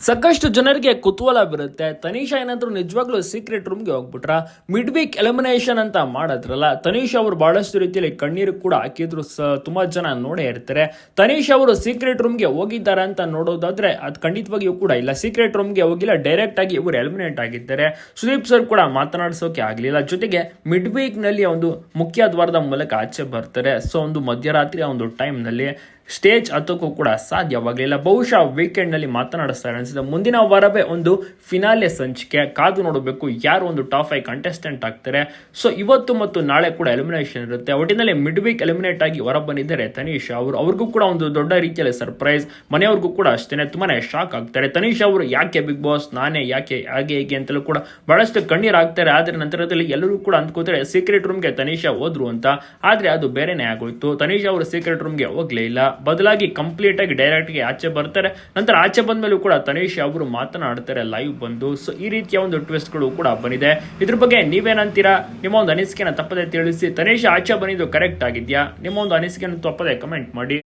ಸಾಕಷ್ಟು ಜನರಿಗೆ ಕುತೂಹಲ ಬರುತ್ತೆ. ತನಿಷಾ ಏನಾದ್ರು ನಿಜವಾಗ್ಲೂ ಸೀಕ್ರೆಟ್ ರೂಮ್ಗೆ ಹೋಗ್ಬಿಟ್ರ? ಮಿಡ್ ವೀಕ್ ಎಲಿಮಿನೇಷನ್ ಅಂತ ಮಾಡಿದ್ರಲ್ಲ, ತನಿಷಾ ಅವರು ಬಹಳಷ್ಟು ರೀತಿಯಲ್ಲಿ ಕಣ್ಣೀರು ಕೂಡ ಹಾಕಿದ್ರು ತುಂಬಾ ಜನ ನೋಡೇ ಇರ್ತಾರೆ. ತನಿಷಾ ಅವರು ಸೀಕ್ರೆಟ್ ರೂಮ್ಗೆ ಹೋಗಿದ್ದಾರೆ ಅಂತ ನೋಡೋದಾದ್ರೆ ಅದು ಖಂಡಿತವಾಗಿಯೂ ಕೂಡ ಇಲ್ಲ. ಸೀಕ್ರೆಟ್ ರೂಮ್ಗೆ ಹೋಗಿಲ್ಲ ಡೈರೆಕ್ಟ್ ಆಗಿ ಇವರು ಎಲಿಮಿನೇಟ್ ಆಗಿದ್ದಾರೆ. ಸುದೀಪ್ ಸರ್ ಕೂಡ ಮಾತನಾಡಿಸೋಕೆ ಆಗಲಿಲ್ಲ. ಜೊತೆಗೆ ಮಿಡ್ ವೀಕ್ನಲ್ಲಿ ಒಂದು ಮುಖ್ಯ ದ್ವಾರದ ಮೂಲಕ ಆಚೆ ಬರ್ತಾರೆ. ಸೊ ಒಂದು ಮಧ್ಯರಾತ್ರಿಯ ಒಂದು ಟೈಮ್ನಲ್ಲಿ ಸ್ಟೇಜ್ ಹತ್ತೋಕ್ಕೂ ಕೂಡ ಸಾಧ್ಯವಾಗಲಿಲ್ಲ. ಬಹುಶಃ ವೀಕೆಂಡ್ನಲ್ಲಿ ಮಾತನಾಡಿಸ್ತಾರೆ ಅನಿಸಿದೆ ಮುಂದಿನ ವಾರವೇ ಒಂದು ಫಿನಾಲೆ ಸಂಚಿಕೆ. ಕಾದು ನೋಡಬೇಕು ಯಾರು ಒಂದು ಟಾಪ್ ಫೈವ್ ಕಂಟೆಸ್ಟೆಂಟ್ ಆಗ್ತಾರೆ. ಸೊ, ಇವತ್ತು ಮತ್ತು ನಾಳೆ ಕೂಡ ಎಲಿಮಿನೇಷನ್ ಇರುತ್ತೆ. ಒಟ್ಟಿನಲ್ಲಿ ಮಿಡ್ ವೀಕ್ ಎಲಿಮಿನೇಟ್ ಆಗಿ ಹೊರ ಬಂದಿದ್ದಾರೆ ತನೀಶ್ ಅವರು. ಅವ್ರಿಗೂ ಕೂಡ ಒಂದು ದೊಡ್ಡ ರೀತಿಯಲ್ಲಿ ಸರ್ಪ್ರೈಸ್. ಮನೆಯವ್ರಿಗೂ ಕೂಡ ಅಷ್ಟೇ ತುಂಬಾನೇ ಶಾಕ್ ಆಗ್ತಾರೆ. ತನೀಶ್ ಅವರು ಯಾಕೆ ಬಿಗ್ ಬಾಸ್, ನಾನೇ ಯಾಕೆ, ಹಾಗೆ ಹೀಗೆ ಅಂತಲೂ ಕೂಡ ಬಹಳಷ್ಟು ಕಣ್ಣೀರ್ ಆಗ್ತಾರೆ ಆದ್ರೆ ನಂತರದಲ್ಲಿ ಎಲ್ಲರೂ ಕೂಡ ಅಂದ್ಕೋತಾರೆ, ಸೀಕ್ರೆಟ್ ರೂಮ್ಗೆ ತನೀಶಾ ಹೋದ್ರು ಅಂತ. ಆದ್ರೆ ಅದು ಬೇರೆನೇ ಆಗೋಯ್ತು. ತನೀಶ್ ಅವರು ಸೀಕ್ರೆಟ್ ರೂಮ್ಗೆ ಹೋಗ್ಲೇ ಇಲ್ಲ. ಬದಲಾಗಿ ಕಂಪ್ಲೀಟ್ ಆಗಿ ಡೈರೆಕ್ಟ್ಗೆ ಆಚೆ ಬರ್ತಾರೆ. ನಂತರ ಆಚೆ ಬಂದ್ಮೇಲೂ ಕೂಡ ತನೀಶ್ ಅವರು ಮಾತನಾಡ್ತಾರೆ ಲೈವ್ ಬಂದು. ಸೊ ಈ ರೀತಿಯ ಒಂದು ಟ್ವಿಸ್ಟ್ಗಳು ಕೂಡ ಬಂದಿದೆ. ಇದ್ರ ಬಗ್ಗೆ ನೀವೇನಂತೀರಾ? ನಿಮ್ಮ ಒಂದು ಅನಿಸಿಕೆನ ತಪ್ಪದೆ ತಿಳಿಸಿ. ತನೇಶ್, ಆಚೆ ಬಂದಿದ್ದು ಕರೆಕ್ಟ್ ಆಗಿದ್ಯಾ? ನಿಮ್ಮ ಒಂದು ಅನಿಸಿಕೆನ ತಪ್ಪದೆ ಕಮೆಂಟ್ ಮಾಡಿ.